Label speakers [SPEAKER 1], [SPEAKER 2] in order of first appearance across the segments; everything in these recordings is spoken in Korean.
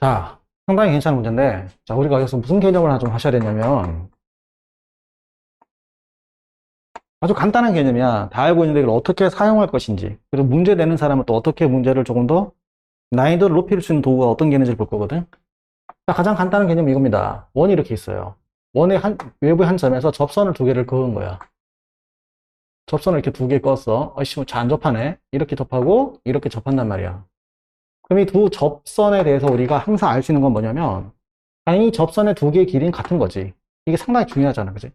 [SPEAKER 1] 자, 상당히 괜찮은 문제인데, 자, 우리가 여기서 무슨 개념을 하나 좀 하셔야 되냐면, 아주 간단한 개념이야. 다 알고 있는데 이걸 어떻게 사용할 것인지, 그리고 문제 내는 사람은 또 어떻게 문제를 조금 더 난이도를 높일 수 있는 도구가 어떤 개념인지를 볼 거거든. 자, 가장 간단한 개념은 이겁니다. 원이 이렇게 있어요. 원의 한, 외부의 한 점에서 접선을 두 개를 그은 거야. 접선을 이렇게 두 개 껐어. 어이씨, 잘안 접하네. 이렇게 접하고, 이렇게 접한단 말이야. 그럼 이 두 접선에 대해서 우리가 항상 알 수 있는 건 뭐냐면, 당연히 접선의 두 개의 길이는 같은 거지. 이게 상당히 중요하잖아, 그지?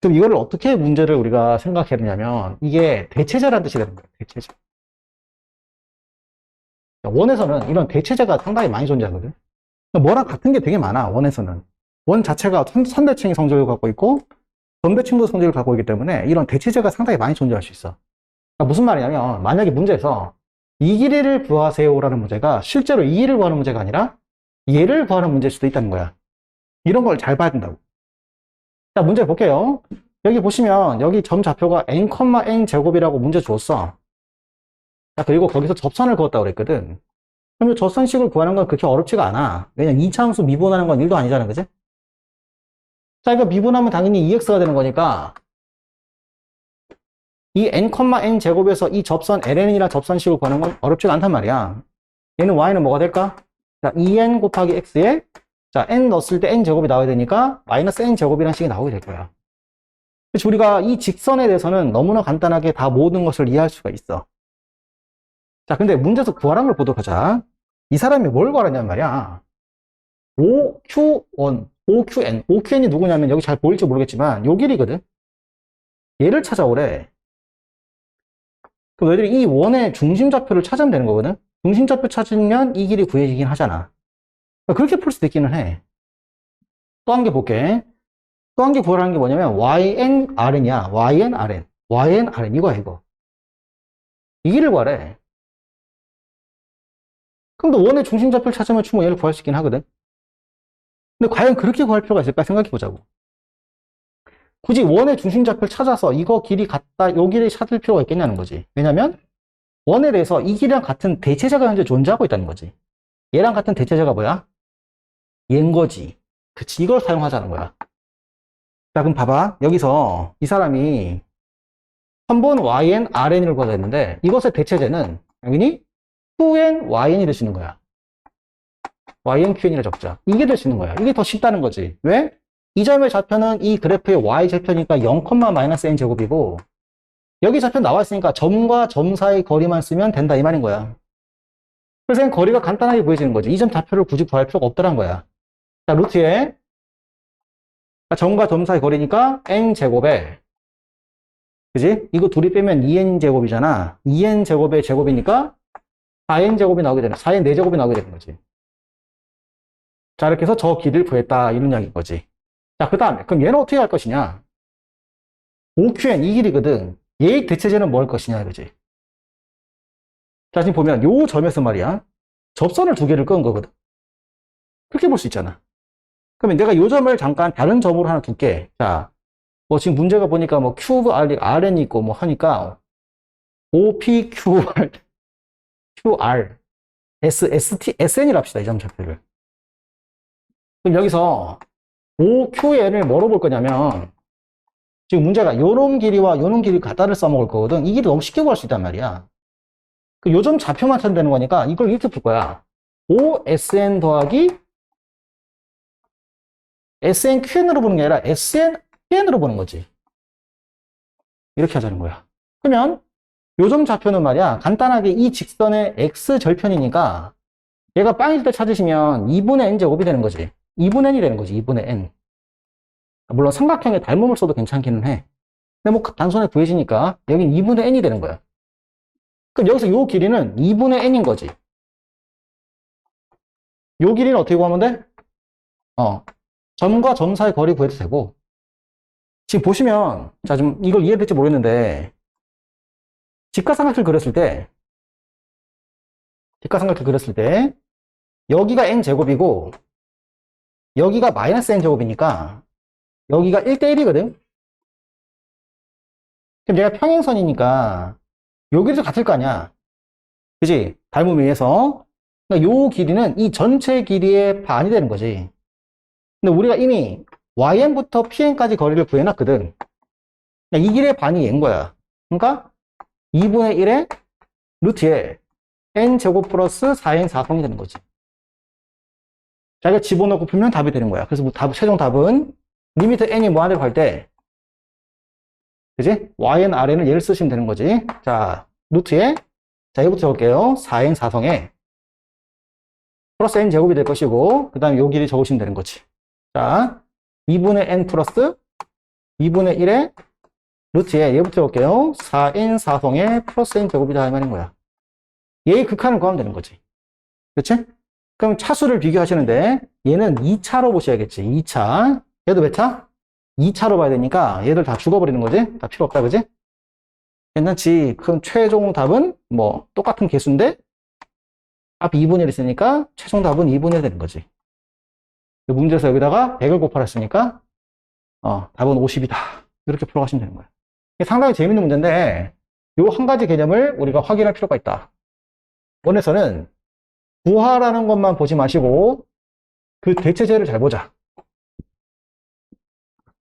[SPEAKER 1] 그럼 이거를 어떻게 문제를 우리가 생각해야 되냐면, 이게 대체제라는 뜻이 되는 거예요, 대체제. 원에서는 이런 대체제가 상당히 많이 존재하거든. 뭐랑 같은 게 되게 많아, 원에서는. 원 자체가 선- 선대칭의 성질을 갖고 있고, 전대칭도 성질을 갖고 있기 때문에 이런 대체제가 상당히 많이 존재할 수 있어. 그러니까 무슨 말이냐면, 만약에 문제에서 이 길이를 구하세요라는 문제가 실제로 이 길이를 구하는 문제가 아니라 얘를 구하는 문제일 수도 있다는 거야. 이런 걸 잘 봐야 된다고. 자, 문제 볼게요. 여기 보시면 여기 점 좌표가 n, n 제곱이라고 문제 줬어. 자, 그리고 거기서 접선을 그었다고 그랬거든. 그럼 이 접선식을 구하는 건 그렇게 어렵지가 않아. 왜냐면 2차 함수 미분하는 건 1도 아니잖아, 그지? 자, 이거 미분하면 당연히 2x가 되는 거니까 이 n, n 제곱에서 이 접선 ln이라 접선식을 구하는 건 어렵지가 않단 말이야. 얘는 y는 뭐가 될까? 자, 2n 곱하기 x에 자, n 넣었을 때 n 제곱이 나와야 되니까 마이너스 n 제곱이라는 식이 나오게 될 거야. 그래서 우리가 이 직선에 대해서는 너무나 간단하게 다 모든 것을 이해할 수가 있어. 자, 근데 문제에서 구하라는 걸 보도록 하자. 이 사람이 뭘 구하라냔 말이야. OQ1, OQN. OQN이 누구냐면 여기 잘 보일지 모르겠지만 요 길이거든. 얘를 찾아오래. 그럼 너희들이 이 원의 중심좌표를 찾으면 되는 거거든. 중심좌표 찾으면 이 길이 구해지긴 하잖아. 그러니까 그렇게 풀 수도 있기는 해. 또 한 개 볼게. 또 한 개 구하라는 게 뭐냐면 YN, RN이야. YN, RN. YN, RN. 이거야, 이거. 이 길을 구하래. 그럼 너 원의 중심좌표를 찾으면 충분히 얘를 구할 수 있긴 하거든. 근데 과연 그렇게 구할 필요가 있을까 생각해 보자고. 굳이 원의 중심좌표를 찾아서 이거 길이 같다, 요 길이 찾을 필요가 있겠냐는 거지. 왜냐면 원에 대해서 이 길이랑 같은 대체제가 현재 존재하고 있다는 거지. 얘랑 같은 대체제가 뭐야? 얘인 거지. 그치, 이걸 사용하자는 거야. 자, 그럼 봐봐. 여기서 이 사람이 한번 yn, rn을 구하자 했는데 이것의 대체제는 당연히 2n, yn이 될 수 있는 거야. yn, qn이라 적자. 이게 될 수 있는 거야. 이게 더 쉽다는 거지. 왜? 이 점의 좌표는 이 그래프의 y 좌표니까 0,-n 제곱이고 여기 좌표 나와 있으니까 점과 점 사이 거리만 쓰면 된다 이 말인 거야. 그래서 거리가 간단하게 보여지는 거지. 이점 좌표를 굳이 구할 필요가 없다는 거야. 자, 루트에 점과 점 사이 거리니까 n 제곱에 그지? 이거 둘이 빼면 2n 제곱이잖아. 2n 제곱의 제곱이니까 4n 제곱이 나오게 되는 4n 4제곱이 나오게 되는 거지. 자, 이렇게 해서 저 길이를 구했다 이런 이야기인 거지. 자, 그 다음에 그럼 얘는 어떻게 할 것이냐? OQN 이 길이거든. 얘의 대체제는 뭐할 것이냐 이거지. 자, 지금 보면 요 점에서 말이야. 접선을 두 개를 끄은 거거든. 그렇게 볼 수 있잖아. 그러면 내가 요 점을 잠깐 다른 점으로 하나 둘게. 자, 뭐 지금 문제가 보니까 뭐 큐브 R, RN이 있고 뭐 하니까 OPQR, QR, S, ST, SN이라 합시다. 이 점 좌표를. 그럼 여기서 OQN을 뭐로 볼 거냐면 지금 문제가 요런 길이와 요런 길이 같다를 써먹을 거거든. 이 길이 너무 쉽게 구할 수 있단 말이야. 그 요점 좌표만 찾으면 거니까 이걸 이렇게 풀 거야. OSN 더하기 SNQN으로 보는 게 아니라 SNQN으로 보는 거지. 이렇게 하자는 거야. 그러면 요점 좌표는 말이야. 간단하게 이 직선의 X 절편이니까 얘가 빵일 때 찾으시면 2분의 N제곱이 되는 거지. 2분의 N이 되는 거지. 2분의 N. 물론 삼각형에 닮음을 써도 괜찮기는 해. 근데 뭐 단순하게 구해지니까 여긴 2분의 N이 되는 거야. 그럼 여기서 요 길이는 2분의 N인 거지. 요 길이는 어떻게 구하면 돼? 어. 점과 점 사이 거리 구해도 되고. 지금 보시면, 자, 좀 이걸 이해될지 모르겠는데, 직각삼각형을 그렸을 때, 직각삼각형을 그렸을 때, 여기가 N제곱이고, 여기가 마이너스 N제곱이니까, 여기가 1대1이거든? 그럼 얘가 평행선이니까, 여기도 같을 거 아니야. 그지? 닮음에 의해서 그러니까 요 길이는 이 전체 길이의 반이 되는 거지. 근데 우리가 이미yn부터 pn까지 거리를 구해놨거든. 그러니까 이 길의 반이 얘인 거야. 그러니까 2분의 1의 루트 에 n제곱 플러스 4n 4성이 되는 거지. 자기가 집어넣고 풀면 답이 되는 거야. 그래서 뭐 답, 최종 답은 리미트 n이 무한대로 갈 때, 그지? yn, rn을 얘를 쓰시면 되는 거지. 자, 루트에, 자, 얘부터 적을게요. 4n 4성에 플러스 n 제곱이 될 것이고, 그 다음에 요 길이 적으시면 되는 거지. 자, 2분의 n 플러스 2분의 1의 루트에 얘부터 볼게요. 4n 4성에 플러스 n 제곱이다 이 말인 거야. 얘의 극한을 구하면 되는 거지. 그렇지? 그럼 차수를 비교하시는데 얘는 2차로 보셔야겠지. 2차. 얘도 몇 차? 2차로 봐야 되니까 얘들 다 죽어버리는 거지. 다 필요 없다. 그지? 괜찮지. 그럼 최종 답은 뭐 똑같은 개수인데 앞에 2분의 1 있으니까 최종 답은 2분의 1 되는 거지. 이 문제에서 여기다가 100을 곱하라 했으니까 어, 답은 50이다. 이렇게 풀어가시면 되는. 이게 상당히 재밌는 문제인데 요한 가지 개념을 우리가 확인할 필요가 있다. 원에서는 구하라는 것만 보지 마시고 그 대체제를 잘 보자.